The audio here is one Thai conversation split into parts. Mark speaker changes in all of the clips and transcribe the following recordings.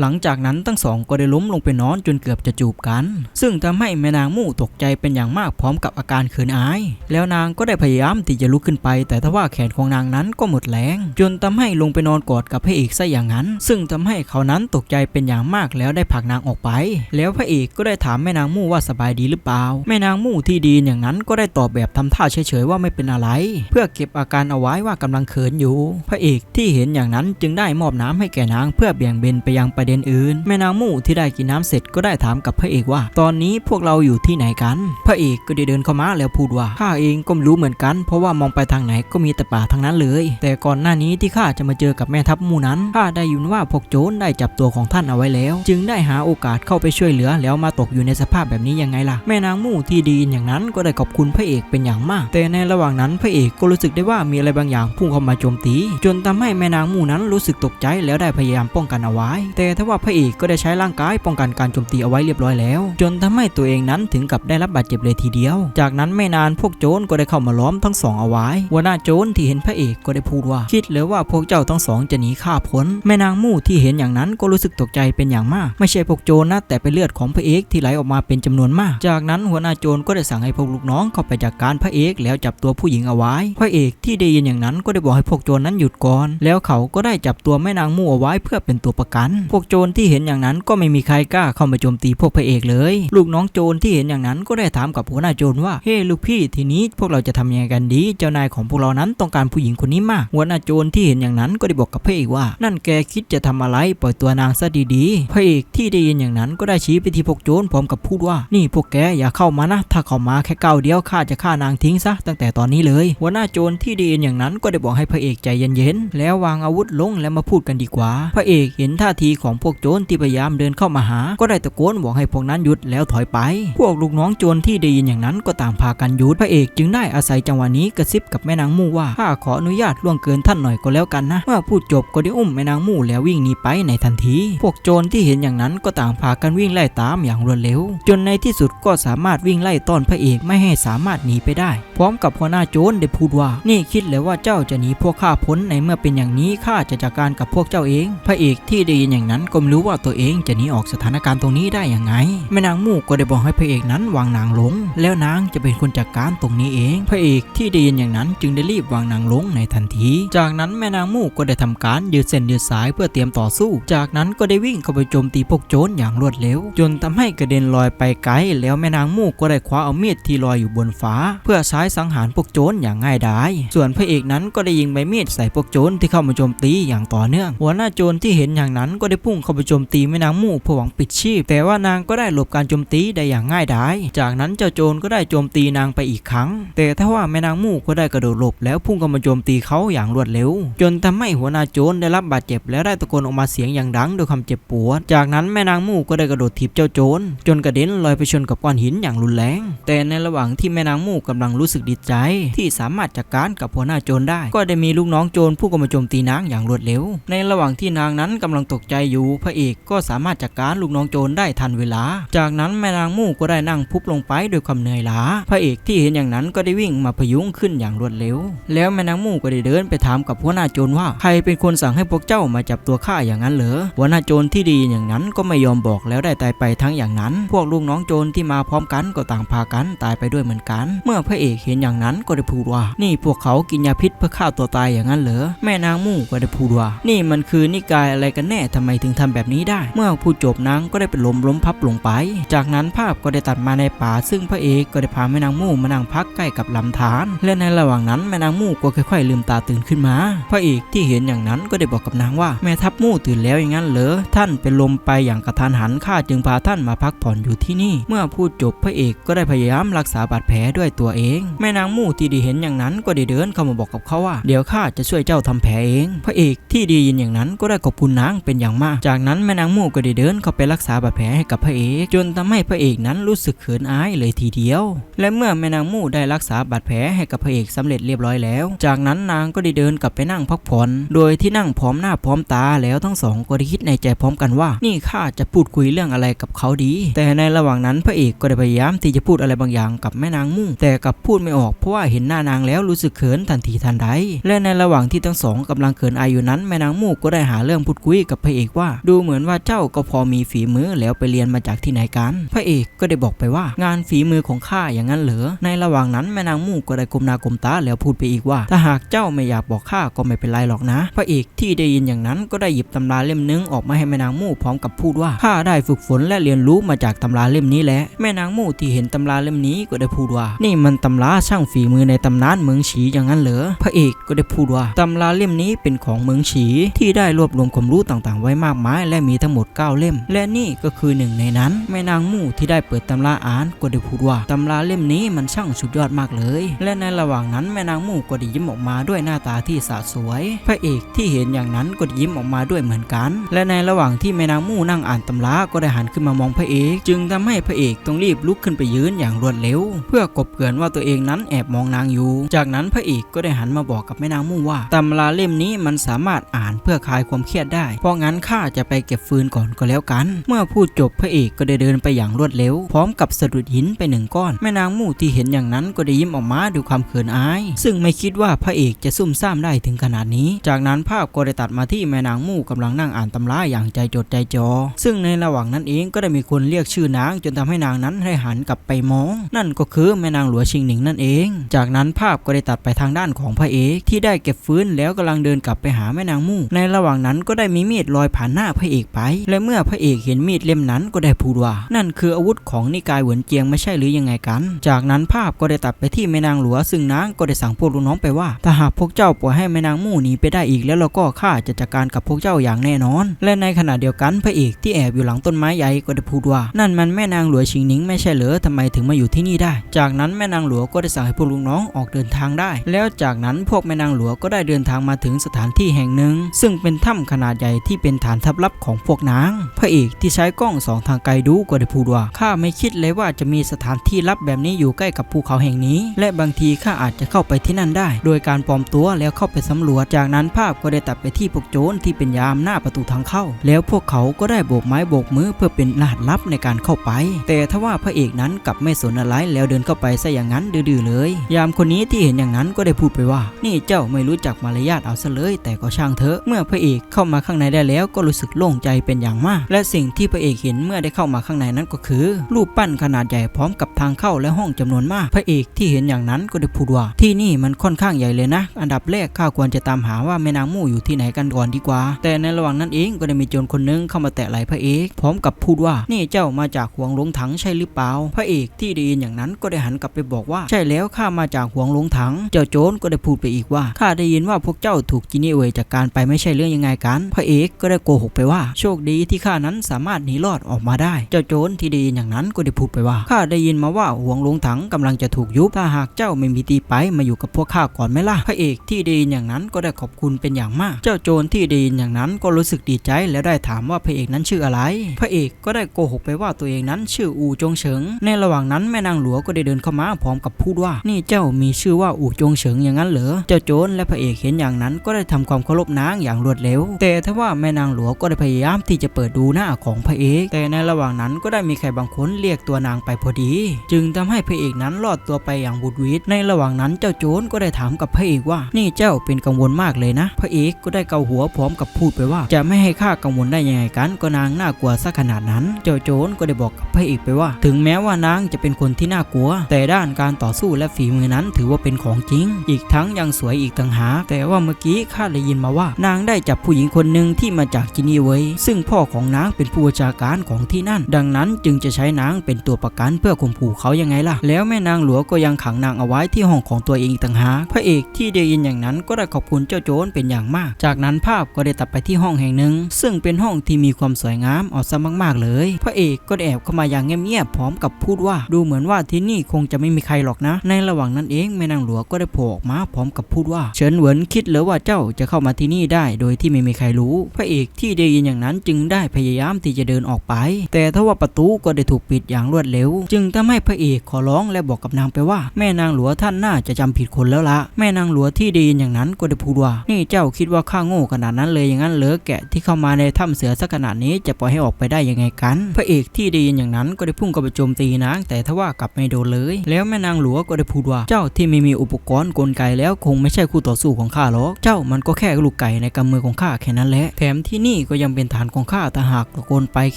Speaker 1: หลังจากนั้นทั้งสองก็ได้ล้มลงไปนอนจนเกือบจะจูบกัน ซึ่งทำให้แม่นางมู่ตกใจเป็นอย่างมากพร้อมกับอาการเขินอาย แล้วนางก็ได้พยายามที่จะลุกขึ้นไป แต่ทว่าแขนของนางนั้นก็หมดแรง จนทำให้ลงไปนอนกอดกับพระเอกซะอย่างนั้น ซึ่งทำให้เขานั้นตกใจเป็นอย่างมากแล้วได้ผลักนางออกไป แล้วพระเอกก็ได้ถามแม่นางมู่ว่าสบายดีหรือเปล่า แม่นางมู่ที่ดีอย่างนั้นก็ได้ตอบแบบทำท่าเฉยๆว่าไม่เป็นอะไร เพื่อเก็บอาการเอาไว้ว่ากำลังเขินอยู่ พระเอกที่เห็นอย่างนั้นจึงได้มอบน้ำให้แก่นางเพื่อเบี่ยงเบนไปยังประเด็นอื่น แม่นางมู่ที่ได้กินน้ำเสร็จก็ได้ถามกับพระเอกว่า ตอนนี้พวกเราอยู่ที่ไหนกัน พระเอกก็ได้เดินเข้ามาแล้วพูดว่าข้าเองก็ไม่รู้เหมือนกัน เพราะว่ามองไปทางไหนก็มีแต่ป่าทั้งนั้นเลย แต่ก่อนหน้านี้ที่ข้าจะมาเจอกับแม่ทัพมู่นั้นข้าได้ยินว่าพวกโจรได้จับตัวของท่านเอาไว้แล้ว จึงได้หาโอกาสเข้าไปช่วยเหลือแล้วมาตกอยู่ในสภาพแบบนี้ยังไงล่ะ แม่นางมู่ที่ดีอย่างนั้นก็ได้ขอบคุณพระเอกเป็นอย่างมาก แต่ในระหว่างนั้นพระเอกก็รู้สึกได้ว่ามีอะไรบางอย่างพุ่งเข้ามาโจมตี จนทำให้แม่นางมู่นั้นรู้สึกตกใจแล้วได้พยายามป้องกันเอาไว้ แต่ถ้าว่าพระเอกก็ได้ใช้ร่างกายป้องกันการโจมตีเอาไว้เรียบร้อยแล้ว จนทำให้ตัวเองนั้นถึงกับได้รับบาดเจ็บเลยทีเดียว จากนั้นไม่นานพวกโจรก็ได้เข้ามาล้อมทั้งสองเอาไว้หัวหน้าโจรที่เห็นพระเอกก็ได้พูดว่า คิดเลยว่าพวกเจ้าทั้งสองจะหนีข้าพ้นแม่นางมู่ที่เห็นอย่างนั้นก็รู้สึกตกใจเป็นอย่างมาก ไม่ใช่พวกโจรนะแต่เป็นเลือดของพระเอกที่ไหลออกมาเป็นจำนวนมาก จากนั้นหัวหน้าโจรก็ได้สั่งให้พวกลูกน้องเข้าไปจัดการพระเอกแล้วจับตัวผู้หญิงเอาไว้ พระเอกที่ได้ยินอย่างนั้นก็ได้บอกให้พวกโจรนั้นหยุดก่อน แล้วเขาก็ได้จับตัวแม่นางมู่เอาไว้เพื่อเป็นตัวประกันพววกโจรที่เห็นอย่างนั้นก็ไม่มีใครกล้าเข้ามาโจมตีพวกพระเอกเลย ลูกน้องโจรที่เห็นอย่างนั้นก็ได้ถามกับหัวหน้าโจรว่า เฮ้ลูกพี่ทีนี้พวกเราจะทำยังไงกันดี เจ้านายของพวกเรานั้นต้องการผู้หญิงคนนี้มาก หัวหน้าโจรที่เห็นอย่างนั้นก็ได้บอกกับพระเอกว่า นั่นแกคิดจะทำอะไรปล่อยตัวนางซะดีๆ พระเอกที่ได้ยินอย่างนั้นก็ได้ชี้ไปที่พวกโจรพร้อมกับพูดว่า นี่พวกแกอย่าเข้ามานะ ถ้าเข้ามาแค่ก้าวเดียวข้าจะฆ่านางทิ้งซะตั้งแต่ตอนนี้เลย หัวหน้าโจรที่ได้ยินอย่างนั้นก็ได้บอกให้พระเอกใจเย็นๆ แล้ววางอาวุธลงแล้วมาพูดกันดีกว่า พระเอกเห็นท่าทีของของพวกโจรที่พยายามเดินเข้ามาหา ก็ได้ตะโกนบอกให้พวกนั้นหยุดแล้วถอยไป พวกลูกน้องโจรที่ได้ยินอย่างนั้นก็ต่างพากันหยุดพระเอกจึงได้อาศัยจังหวะนี้กระซิบกับแม่นางมู่ว่าข้าขออนุญาตล่วงเกินท่านหน่อยก็แล้วกันนะเมื่อพูดจบก็ได้อุ้มแม่นางมู่แล้ววิ่งหนีไปในทันที พวกโจรที่เห็นอย่างนั้นก็ต่างพากันวิ่งไล่ตามอย่างรวดเร็ว จนในที่สุดก็สามารถวิ่งไล่ต้อนพระเอกไม่ให้สามารถหนีไปได้ พร้อมกับหัวหน้าโจรได้พูดว่า นี่คิดเลยว่าเจ้าจะหนีพวกข้าพ้นในเมื่อเป็นอย่างนี้ข้าจะจัดการกับพวกเจ้าเอง พระเอกที่ได้ยินอย่างนั้นก็ไม่รู้ว่าตัวเองจะหนีออกสถานการณ์ตรงนี้ได้อย่างไง แม่นางมู่ก็ได้บอกให้พระเอกนั้นวางนางลง แล้วนางจะเป็นคนจัดการตรงนี้เอง พระเอกที่ได้ยินอย่างนั้นจึงได้รีบวางนางลงในทันที จากนั้นแม่นางมู่ก็ได้ทำการยืดเส้นยืดสายเพื่อเตรียมต่อสู้ จากนั้นก็ได้วิ่งเข้าไปโจมตีพวกโจรอย่างรวดเร็ว จนทำให้กระเด็นลอยไปไกลแล้วแม่นางมู่ก็ได้คว้าเอามีดที่ลอยอยู่บนฟ้า เพื่อใช้สังหารพวกโจรอย่างง่ายดาย ส่วนพระเอกนั้นก็ได้ยิงใบมีดใส่พวกโจรที่เข้ามาโจมตีอย่างต่อเนื่อง หัวหน้าโจรที่เห็นอย่างนั้นก็ได้พุ่งเข้าไปโจมตีแม่นางมู่เพื่อหวังปิดชีพ แต่ว่านางก็ได้หลบการโจมตีได้อย่างง่ายดาย จากนั้นเจ้าโจรก็ได้โจมตีนางไปอีกครั้ง แต่ถ้าว่าแม่นางมู่ก็ได้กระโดดหลบแล้วพุ่งเข้ามาโจมตีเขาอย่างรวดเร็ว จนทำให้หัวหน้าโจรได้รับบาดเจ็บและได้ตะโกนออกมาเสียงอย่างดังด้วยความเจ็บปวด จากนั้นแม่นางมู่ก็ได้กระโดดถีบเจ้าโจรจนกระเด็นลอยไปชนกับก้อนหินอย่างรุนแรง แต่ในระหว่างที่แม่นางมู่กำลังรู้สึกดีใจ ที่สามารถจัดการกับหัวหน้าโจรได้ ก็ได้มีลูกน้องโจรผู้เข้ามาโจมตีนางอย่างรวดเร็ว ในระหว่างที่นางนั้นกำลังตกใจอยู่พระเอกก็สามารถจัดการลูกน้องโจรได้ทันเวลา จากนั้นแม่นางมู่ก็ได้นั่งพุบลงไปด้วยความเหนื่อยล้า พระเอกที่เห็นอย่างนั้นก็ได้วิ่งมาพยุงขึ้นอย่างรวดเร็ว แล้วแม่นางมู่ก็ได้เดินไปถามกับหัวหน้าโจรว่าใครเป็นคนสั่งให้พวกเจ้ามาจับตัวข้าอย่างนั้นเหรอ หัวหน้าโจรที่ดีอย่างนั้นก็ไม่ยอมบอกแล้วได้ตายไปทั้งอย่างนั้น พวกลูกน้องโจรที่มาพร้อมกันก็ต่างพากันตายไปด้วยเหมือนกัน เมื่อพระเอกเห็นอย่างนั้นก็ได้พูดว่า นี่พวกเขากินยาพิษเพื่อฆ่าตัวตายอย่างนั้นเหรอ แม่นางมู่ก็ได้พูดว่า นี่มันคือนิกายอะไรกันแน่ทำไมถึงึงทำแบบนี้ได้ เมื่อพูดจบนางก็ได้เป็นลมล้มพับลงไป จากนั้นภาพก็ได้ตัดมาในป่า ซึ่งพระเอกก็ได้พาแม่นางมู่มานั่งพักใกล้กับลำธารและในระหว่างนั้นแม่นางมู่ก็ค่อยๆลืมตาตื่นขึ้นมา พระเอกที่เห็นอย่างนั้นก็ได้บอกกับนางว่าแม่ทัพมู่ตื่นแล้วอย่างนั้นเหรอท่านเป็นลมไปอย่างกระทันหันข้าจึงพาท่านมาพักผ่อนอยู่ที่นี่ เมื่อพูดจบพระเอกก็ได้พยายามรักษาบาดแผลด้วยตัวเอง แม่นางมู่ที่ได้เห็นอย่างนั้นก็ได้เดินเข้ามาบอกกับเขาว่า เดี๋ยวข้าจะช่วยเจ้าทำแผลเอง พระเอกที่ได้ยินอย่างนั้นก็ได้ขอบคุณนางเป็นอย่างมากจากนั้นแม่นางมู่ก็ได้เดินเข้าไปรักษาบาดแผลให้กับพระเอก จนทำให้พระเอกนั้นรู้สึกเขินอายเลยทีเดียว และเมื่อแม่นางมู่ได้รักษาบาดแผลให้กับพระเอกสำเร็จเรียบร้อยแล้ว จากนั้นนางก็ได้เดินกลับไปนั่งพักผ่อน โดยที่นั่งพร้อมหน้าพร้อมตาแล้วทั้งสองก็ได้คิดในใจพร้อมกันว่า นี่ข้าจะพูดคุยเรื่องอะไรกับเขาดี แต่ในระหว่างนั้นพระเอกก็ได้พยายามที่จะพูดอะไรบางอย่างกับแม่นางมู่แต่กลับพูดไม่ออกเพราะว่าเห็นหน้านางแล้วรู้สึกเขินทันทีทันใดและในระหว่างที่ทั้งสองกำลังเขินอายอยู่นั้นแม่นางมู่ก็ได้หาเรื่องพูดคุยกับพระเอกว่าดูเหมือนว่าเจ้าก็พอมีฝีมือแล้วไปเรียนมาจากที่ไหนกัน พระเอกก็ได้บอกไปว่างานฝีมือของข้าอย่างนั้นเหรอในระหว่างนั้นแม่นางมู่ก็ได้กลมนากลมตาแล้วพูดไปอีกว่า ถ้าหากเจ้าไม่อยากบอกข้าก็ไม่เป็นไรหรอกนะ พระเอกที่ได้ยินอย่างนั้นก็ได้หยิบตำราเล่มนึงออกมาให้แม่นางมู่พร้อมกับพูดว่าข้าได้ฝึกฝนและเรียนรู้มาจากตำราเล่มนี้แหละแม่นางมู่ที่เห็นตำราเล่มนี้ก็ได้พูดว่า นี่มันตำราช่างฝีมือในตำนานเมืองฉีอย่างนั้นเหรอพระเอกก็ได้พูดว่าตำราเล่มนี้เป็นของเมืองฉีที่ได้รวบรวมความรู้ต่างๆ ไว้มากมายและมีทั้งหมด 9 เล่ม และนี่ก็คือหนึ่งในนั้น แม่นางมู่ที่ได้เปิดตำราอ่านก็ได้พูดว่าตำราเล่มนี้มันช่างสุดยอดมากเลย และในระหว่างนั้นแม่นางมู่ก็ได้ยิ้มออกมาด้วยหน้าตาที่สะสวย พระเอกที่เห็นอย่างนั้นก็ได้ยิ้มออกมาด้วยเหมือนกัน และในระหว่างที่แม่นางมู่นั่งอ่านตำราก็ได้หันขึ้นมามองพระเอก จึงทำให้พระเอกต้องรีบลุกขึ้นไปยืนอย่างรวดเร็ว เพื่อกบเกลื่อนว่าตัวเองนั้นแอบมองนางอยู่ จากนั้นพระเอกก็ได้หันมาบอกกับแม่นางมู่ว่าตำราเล่มนี้มันสามารถอ่านเพื่อคลายความเครียดได้เพราะงั้นข้าจะไปเก็บฟืนก่อนก็แล้วกัน เมื่อพูดจบพระเอกก็ได้เดินไปอย่างรวดเร็ว พร้อมกับสะดุดหินไปหนึ่งก้อน แม่นางมู่ที่เห็นอย่างนั้นก็ได้ยิ้มออกมาด้วยความเขินอาย ซึ่งไม่คิดว่าพระเอกจะซุ่มซ่ามได้ถึงขนาดนี้ จากนั้นภาพก็ได้ตัดมาที่แม่นางมู่กำลังนั่งอ่านตำราอย่างใจจดใจจ่อซึ่งในระหว่างนั้นเองก็ได้มีคนเรียกชื่อนาง จนทำให้นางนั้นให้หันกลับไปมอง นั่นก็คือแม่นางหลวงชิงหนิงนั่นเอง จากนั้นภาพก็ได้ตัดไปทางด้านของพระเอกที่ได้เก็บฟื้นแล้วกำลังเดินกลับไปหาแม่นางมู่ ในระหว่างนั้นก็ได้มีมีดลอยผ่านหน้าพระเอกไป และเมื่อพระเอกเห็นมีดเล่มนั้นก็ได้พูดว่า นั่นคืออาวุธของนิกายเหวนเจียงไม่ใช่หรือยังไงกัน จากนั้นภาพก็ได้ตัดไปที่แม่นางหลวงซึ่งนางก็ได้สั่งพวกลูกน้องไปว่าถ้าหากพวกเจ้าปล่อยให้แม่นางมู่หนีไปได้อีกแล้วเราก็ข้าจะจัดการกับพวกเจ้าอย่างแน่นอน และในขณะเดียวกันพระเอกที่แอบอยู่หลังต้นไม้ใหญ่ก็ได้พูดว่า นั่นมันแม่นางหลวงชิงหนิงไม่ใช่เหรอทำไมถึงมาอยู่ที่นี่ได้ จากนั้นแม่นางหลวงก็ได้สั่งให้พวกลูกน้องออกเดินทางได้ แล้วจากนั้นพวกแม่นางหลวงก็ได้เดินทางมาถึงสถานที่แห่งหนึ่ง ซึ่งเป็นถ้ำขนาดใหญ่ที่เป็นฐานทัพลับของพวกนาง พระเอกที่ใช้กล้องสองทางไกลดูก็ได้พูดว่าข้าไม่คิดเลยว่าจะมีสถานที่ลับแบบนี้อยู่ใกล้กับภูเขาแห่งนี้ และบางทีข้าอาจจะเข้าไปที่นั่นได้ โดยการปลอมตัวแล้วเข้าไปสำรวจ จากนั้นภาพก็ได้ตัดไปที่พวกโจรที่เป็นยามหน้าประตูทางเข้า แล้วพวกเขาก็ได้โบกไม้โบกมือเพื่อเป็นรหัสลับในการเข้าไป แต่ทว่าพระเอกนั้นกลับไม่สนอะไรแล้วเดินเข้าไปซะอย่างนั้นดื้อเลย ยามคนนี้ที่เห็นอย่างนั้นก็ได้พูดไปว่า นี่เจ้าไม่รู้จักมารยาทเอาซะเลย แต่ก็ช่างเถอะ เมื่อพระเอกเข้ามาข้างในได้แล้วก็รู้สึกโล่งใจเป็นอย่างมาก และสิ่งที่พระเอกเห็นเมื่อได้เข้ามาข้างในนั้นก็คือ รูปปั้นขนาดใหญ่พร้อมกับทางเข้าและห้องจำนวนมาก พระเอกที่เห็นอย่างนั้นก็ได้พูดว่า ที่นี่มันค่อนข้างใหญ่เลยนะ อันดับแรกข้าควรจะตามหาว่าแม่นางมู่อยู่ที่ไหนกันก่อนดีกว่า แต่ในระหว่างนั้นเองก็ได้มีโจรคนหนึงเข้ามาแตะไหล่พระเอกพร้อมกับพูดว่านี่เจ้ามาจากห่วงหลงถังใช่หรือเปล่า พระเอกที่ได้ยินอย่างนั้นก็ได้หันกลับไปบอกว่า ใช่แล้วข้ามาจากห่วงหลงถัง เจ้าโจรก็ได้พูดไปอีกว่าข้าได้ยินว่าพวกเจ้าถูกจินี่เวยจากการไปไม่ใช่เรื่องยังไงกัน พระเอกก็ได้โกหกไปว่า โชคดีที่ข้านั้นสามารถหนีรอดออกมาได้ เจ้าโจรที่ได้ยินอย่างนั้นก็ได้พูดไปว่าข้าได้ยินมาว่าห่วงลงถังกำลังจะถูกยุบถ้าหากเจ้าไม่มีตีไปมาอยู่กับพวกข้าก่อนไหมล่ะพระเอกที่ได้ยินอย่างนั้นก็ได้ขอบคุณเป็นอย่างมาก เจ้าโจรที่ได้ยินอย่างนั้นก็รู้สึกดีใจแล้วได้ถามว่าพระเอกนั้นชื่ออะไร พระเอกก็ได้โกหกไปว่าตัวเองนั้นชื่ออูจงเฉิง ในระหว่างนั้นแม่นางหลวงก็ได้เดินเข้ามาพร้อมกับพูดว่า นี่เจ้ามีชื่อว่าอูจงเฉิงอย่างนั้นเหรอ เจ้าโจรและพระเอกเห็นอย่างนั้นก็ได้ทำความเคารพนางอย่างรวดเร็ว แต่ถ้าว่าแม่นางหลวก็ได้พยายามที่จะเปิดดูหน้าของพระเอก แต่ในระหว่างนั้นก็ได้มีใครบางคนเรียกตัวนางไปพอดี จึงทำให้พระเอกนั้นรอดตัวไปอย่างบุดวิดในระหว่างนั้นเจ้าโจรก็ได้ถามกับพระเอกว่า นี่เจ้าเป็นกังวลมากเลยนะ พระเอกก็ได้เกาหัวพร้อมกับพูดไปว่า จะไม่ให้ข้ากังวลได้ยังไงกันก็นางน่ากลัวซะขนาดนั้น เจ้าโจรก็ได้บอกกับพระเอกไปว่า ถึงแม้ว่านางจะเป็นคนที่น่ากลัว แต่ด้านการต่อสู้และฝีมือนั้นถือว่าเป็นของจริง อีกทั้งยังสวยอีกต่างหากแต่ว่าเมื่อกี้ข้าได้ยินมาว่านางได้จับผู้หญิงคนหนึ่งที่มาจากจินีเวยซึ่งพ่อของนางเป็นผู้บัญชาการของที่นั่น ดังนั้นจึงจะใช้นางเป็นตัวประกันเพื่อข่มขู่เขายังไงล่ะ แล้วแม่นางหลวงก็ยังขังนางเอาไว้ที่ห้องของตัวเองต่างหากพระเอกที่ได้ยินอย่างนั้นก็ได้ขอบคุณเจ้าโจรเป็นอย่างมาก จากนั้นภาพก็ได้ตัดไปที่ห้องแห่งหนึ่ง ซึ่งเป็นห้องที่มีความสวยงามเอาซะมาก ๆ เลย พระเอกก็แอบเข้ามาอย่างเงียบๆพร้อมกับพูดว่า ดูเหมือนว่าที่นี่คงจะไม่มีใครหรอกนะ ในระหว่างนั้นเองแม่นางหลวงก็ได้โผล่ออกมาพร้อมกับพูดว่า เฉินเหวินคิดเหรือว่าเจ้าจะเข้ามาที่นี่ได้ โดยที่ไม่มีใครรู้ พระเอกที่ได้ยินอย่างนั้นจึงได้พยายามที่จะเดินออกไป แต่ทว่าประตูก็ได้ถูกปิดอย่างรวดเร็ว จึงทำให้พระเอกขอร้องและบอกกับนางไปว่า แม่นางหลวงท่านน่าจะจำผิดคนแล้วละแม่นางหลวงที่ได้ยินอย่างนั้นก็ได้พูดว่า นี่เจ้าคิดว่าข้าโง่ขนาดนั้นเลยอย่างนั้นเหรอแกะที่เข้ามาในถ้ำเสือสักขนาดนี้จะปล่อยให้ออกไปได้ยังไงกัน พระเอกที่ได้ยินอย่างนั้นก็ได้พุ่งเข้าไปโจมตีนางแต่ทว่ากลับไม่โดนเลย แล้วแม่นางหลวงก็ได้พูดว่าเจ้าที่ไม่มีอุปกรณ์กลไกแล้วคงไม่ใช่คู่ต่อสู้ของข้าหรอกเจ้ามันก็แค่ลูกไก่ในกำมือของข้าแค่นั้นแหละแถมที่นนี่ก็ยังเป็นฐานของข้าแต่หากตะโกนไปแ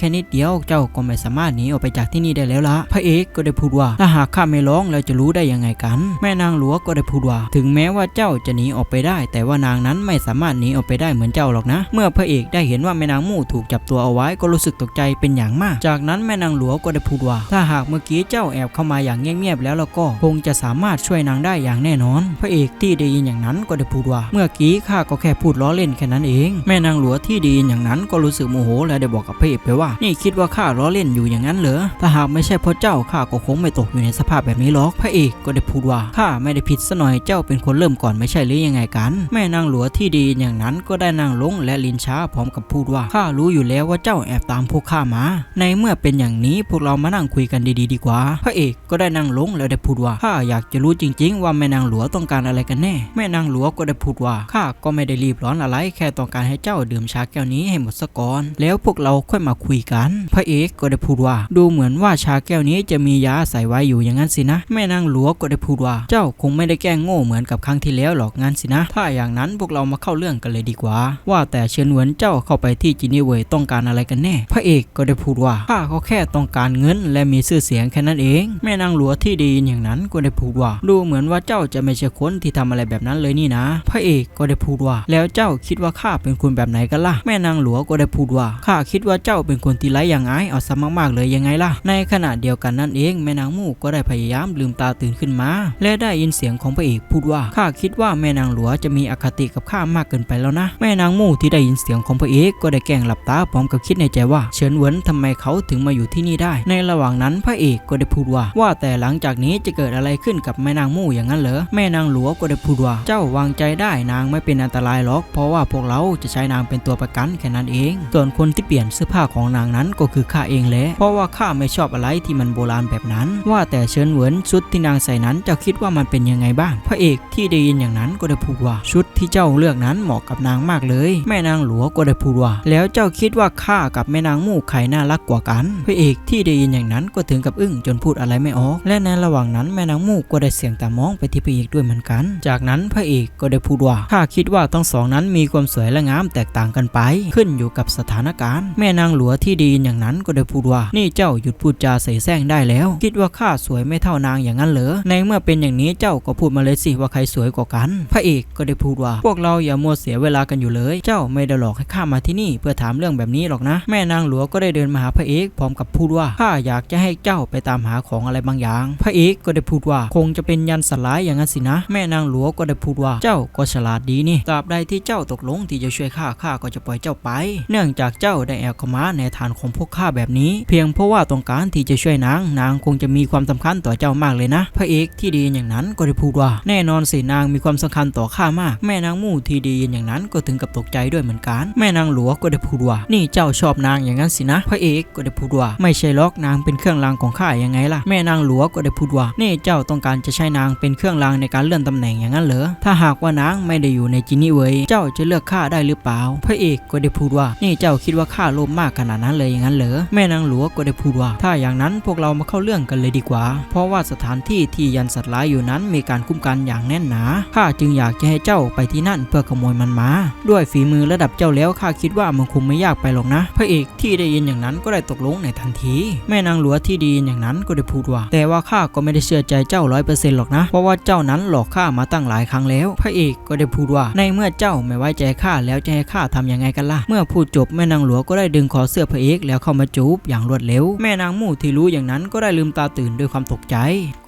Speaker 1: ค่นิดเดียวเจ้าก็ไม่สามารถหนีออกไปจากที่นี่ได้แล้วละพระเอกก็ได้พูดว่าถ้าหากข้าไม่ร้องแล้วจะรู้ได้ยังไงกัน แม่นางหลวงก็ได้พูดว่า ถึงแม้ว่าเจ้าจะหนีออกไปได้ แต่ว่านางนั้นไม่สามารถหนีออกไปได้เหมือนเจ้าหรอกนะ เมื่อพระเอกได้เห็นว่าแม่นางมู่ถูกจับตัวเอาไว้ก็รู้สึกตกใจเป็นอย่างมาก จากนั้นแม่นางหลวงก็ได้พูดว่า ถ้าหากเมื่อกี้เจ้าแอบเข้ามาอย่างเงียบๆแล้วแล้วก็คงจะสามารถช่วยนางได้อย่างแน่นอน พระเอกที่ได้ยินอย่างนั้นก็ได้พูดว่า เมื่อกี้ข้าก็แค่พูดล้อเล่นแค่นั้นเอง แม่นางหลวงที่ด้ยินอย่างนั้นก็รู้สึกโมโหและได้บอกกับพระเอกไปว่า นี่คิดว่าข้าล้อเล่นอยู่อย่างนั้นเหรอ ถ้าหากไม่ใช่พระเจ้าข้าก็คงไม่ตกอยู่ในสภาพแบบนี้หรอก พระเอกก็ได้พูดว่าข้าไม่ได้ผิดซะหน่อยเจ้าเป็นคนเริ่มก่อนไม่ใช่หรือยังไงกัน แม่นางหลวงที่ดีอย่างนั้นก็ได้นั่งลงและลินช้าพร้อมกับพูดว่าข้ารู้อยู่แล้วว่าเจ้าแอบตามพวกข้ามา ในเมื่อเป็นอย่างนี้พวกเรามานั่งคุยกันดีๆดีกว่า พระเอกก็ได้นั่งลงแล้วได้พูดว่าข้าอยากจะรู้จริง ๆ ว่าแม่นางหลวงต้องการอะไรกันแน่ แม่นางหลวงก็ได้พูดว่าข้าก็ไม่ได้รีบร้อนอะไร แค่ต้องการให้เจ้าดื่มชาแก้วนี้ให้หมดซะก่อน แล้วพวกเราค่อยมาคุยกัน พระเอกก็ได้พูดว่า ดูเหมือนว่าชาแก้วนี้จะมียาใส่ไว้อยู่อย่างนั้นสินะ แม่นางหลวงก็ได้พูดว่า เจ้าคงไม่ได้แกล้งโง่เหมือนกับครั้งที่แล้วหรอกงั้นสินะ ถ้าอย่างนั้นพวกเรามาเข้าเรื่องกันเลยดีกว่า ว่าแต่เชิญหวนเจ้าเข้าไปที่จินี่เวยต้องการอะไรกันแน่ พระเอกก็ได้พูดว่าข้าก็แค่ต้องการเงิน และมีชื่อเสียงแค่นั้นเอง แม่นางหลวงที่ดีอย่างนั้นก็ได้พูดว่า ดูเหมือนว่าเจ้าจะไม่ใช่คนที่ทำอะไรแบบนั้นเลยนี่นะ พระเอกก็ได้พูดว่า แล้วเจ้าคิดว่าข้าเป็นคนแบบไหนกันล่ะแม่นางหลวงก็ได้พูดว่าข้าคิดว่าเจ้าเป็นคนที่ไร้อย่างอายเอาซะมากๆเลยยังไงล่ะ ในขณะเดียวกันนั่นเองแม่นางมู่ก็ได้พยายามลืมตาตื่นขึ้นมา และได้ยินเสียงของพระเอกพูดว่าข้าคิดว่าแม่นางหลวงจะมีอคติกับข้ามากเกินไปแล้วนะ แม่นางมู่ที่ได้ยินเสียงของพระเอกก็ได้แกล้งหลับตาพร้อมกับคิดในใจว่า เฉินเหวินทำไมเขาถึงมาอยู่ที่นี่ได้ ในระหว่างนั้นพระเอกก็ได้พูดว่า ว่าแต่หลังจากนี้จะเกิดอะไรขึ้นกับแม่นางมู่อย่างนั้นเหรอแม่นางหลวงก็ได้พูดว่าเจ้าวางใจได้นางไม่เป็นอันตรายหรอก เพราะว่าพวกเราจะใช้นางเป็นตัวประกันแค่นั้นเอง ส่วนคนที่เปลี่ยนเสื้อผ้าของนางนั้นก็คือข้าเองแหละเพราะว่าข้าไม่ชอบอะไรที่มันโบราณแบบนั้น ว่าแต่เฉินเหวินชุดที่นางใส่นั้นเจ้าคิดว่ามันเป็นยังไงบ้าง พระเอกที่ได้ยินอย่างนั้นก็ได้พูดว่าชุดที่เจ้าเลือกนั้นเหมาะกับนางมากเลย แม่นางหลวงก็ได้พูดว่า แล้วเจ้าคิดว่าข้ากับแม่นางมู่ใครน่ารักกว่ากัน พระเอกที่ได้ยินอย่างนั้นก็ถึงกับอึ้งจนพูดอะไรไม่ออก และในระหว่างนั้นแม่นางมู่ก็ได้เสียงตามองไปที่พระเอกด้วยเหมือนกัน จากนั้นพระเอกก็ได้พูดว่าข้าคิดว่าทั้งสองนั้นมีความสวยและงามแตกต่างกันไปขึ้นอยู่กับสถานการณ์ แม่นางหลวงที่ดีอย่างนั้นก็ได้พูดว่า นี่เจ้าหยุดพูดจาใส่แซงได้แล้ว คิดว่าข้าสวยไม่เท่านางอย่างนั้นเหรอในเมื่อเป็นอย่างนี้เจ้าก็พูดมาเลยสิว่าใครสวยกว่ากัน พระเอกก็ได้พูดว่า พวกเราอย่ามัวเสียเวลากันอยู่เลย เจ้าไม่ได้หลอกให้ข้ามาที่นี่ เพื่อถามเรื่องแบบนี้หรอกนะ แม่นางหลวงก็ได้เดินมาหาพระเอกพร้อมกับพูดว่าข้าอยากจะให้เจ้าไปตามหาของอะไรบางอย่าง พระเอกก็ได้พูดว่าคงจะเป็นยันสลายอย่างนั้นสินะ แม่นางหลวงก็ได้พูดว่าเจ้าก็ฉลาดดีนี่ตราบใดที่เจ้าตกลงที่จะช่วยข้าข้าก็จะปล่อยเจ้าไป เนื่องจากเจ้าได้แอบเข้ามาในฐานของพวกข้าแบบนี้ เพียงเพราะว่าต้องการที่จะช่วยนาง นางคงจะมีความสำคัญต่อเจ้ามากเลยนะ พระเอกที่ดีอย่างนั้นก็ได้พูดว่า แน่นอนสินางมีความสำคัญต่อข้ามาก แม่นางมู่ที่ดีอย่างนั้นก็ถึงกับตกใจด้วยเหมือนกัน แม่นางหลวงก็ได้พูดว่า นี่เจ้าชอบนางอย่างนั้นสินะ พระเอกก็ได้พูดว่า ไม่ใช่ล็อกนางเป็นเครื่องรางของข้ายังไงล่ะ แม่นางหลวงก็ได้พูดว่า นี่เจ้าต้องการจะใช้นางเป็นเครื่องรางในการเลื่อนตำแหน่งอย่างนั้นเหรอ ถ้าหากว่านางไม่ได้อยู่ในจินี่เวยเจ้าจะเลือกข้าได้หรือเปล่า พระเอกก็ได้พูดว่า นี่เจ้าคิดว่าข้าโลภมากขนาดนั้นเลยอย่างนั้นเหรอ แม่นางหลวงก็ได้พูดว่า ถ้าอย่างนั้นพวกเรามาเข้าเรื่องกันเลยดีกว่า เพราะว่าสถานที่ที่ยันสัตว์ร้ายอยู่นั้นมีการคุ้มกันอย่างแน่นหนา ข้าจึงอยากจะให้เจ้าไปที่นั่นเพื่อขโมยมันมา ด้วยฝีมือระดับเจ้าแล้วข้าคิดว่ามันคงไม่ยากไปหรอกนะ พระเอกที่ได้ยินอย่างนั้นก็ได้ตกลงในทันที แม่นางหลวงที่ดีอย่างนั้นก็ได้พูดว่า แต่ว่าข้าก็ไม่ได้เชื่อใจเจ้าร้อยเปอร์เซ็นต์หรอกนะ เพราะว่าเจ้านั้นหลอกข้ามาตั้งหลายครั้งแล้ว พระเอกก็ได้พูดว่า ในเมื่อเจ้าไม่ไว้ใจข้าแล้วจะให้ข้าทำยังไงกันล่ะ เมื่อพูดจบแม่นางหลวงก็ได้ดึงคอเสื้อพระเอกแล้วเข้ามาจูบอย่างรวดเร็ว แม่นางมู่ที่รู้อย่างนั้นก็ได้ลืมตาตื่นด้วยความตกใจ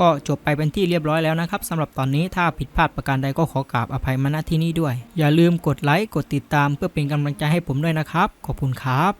Speaker 1: ก็จบไปเป็นที่เรียบร้อยแล้วนะครับสำหรับตอนนี้ถ้าผิดพลาดประการใดก็ขอกราบอภัยมาณที่นี้ด้วย อย่าลืมกดไลค์กดติดตามเพื่อเป็นกำลังใจให้ผมด้วยนะครับ ขอบคุณครับ